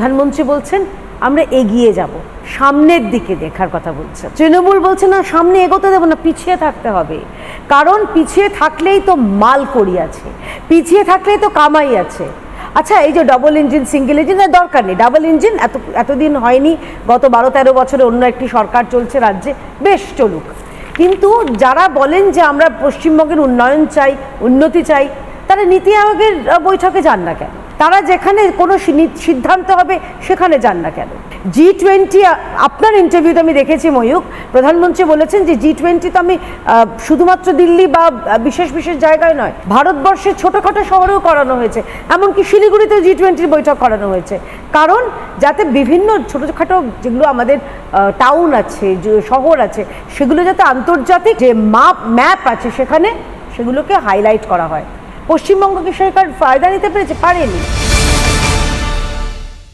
প্রধানমন্ত্রী বলছেন, আমরা এগিয়ে যাব, সামনের দিকে দেখার কথা বলছে। তৃণমূল বলছে, না, সামনে এগোতে দেবো না, পিছিয়ে থাকতে হবে। কারণ পিছিয়ে থাকলেই তো মাল করি আছে, পিছিয়ে থাকলেই তো কামাই আছে। আচ্ছা এই যে ডবল ইঞ্জিন সিঙ্গেল ইঞ্জিনের দরকার নেই। ডাবল ইঞ্জিন এত, এতদিন হয়নি, গত বারো তেরো বছরে অন্য একটি সরকার চলছে রাজ্যে, বেশ চলুক। কিন্তু যারা বলেন যে আমরা পশ্চিমবঙ্গের উন্নয়ন চাই, উন্নতি চাই, তারা নীতি আয়োগের বৈঠকে যান না কেন? তারা যেখানে কোনো সিদ্ধান্ত হবে, সেখানে যান না কেন? জি টোয়েন্টি আপনার ইন্টারভিউতে আমি দেখেছি ময়ূক প্রধানমন্ত্রী বলেছেন যে জি টোয়েন্টি তো আমি শুধুমাত্র দিল্লি বা বিশেষ বিশেষ জায়গায় নয়, ভারতবর্ষের ছোটোখাটো শহরেও করানো হয়েছে। এমনকি শিলিগুড়িতেও জি টোয়েন্টির বৈঠক করানো হয়েছে। কারণ, যাতে বিভিন্ন ছোটোখাটো যেগুলো আমাদের টাউন আছে শহর আছে, সেগুলো যাতে আন্তর্জাতিক যে মাপ ম্যাপ আছে সেখানে, সেগুলোকে হাইলাইট করা হয়। পশ্চিমবঙ্গকে সরকার ফায়দা নিতে পেরেছে পারেনি।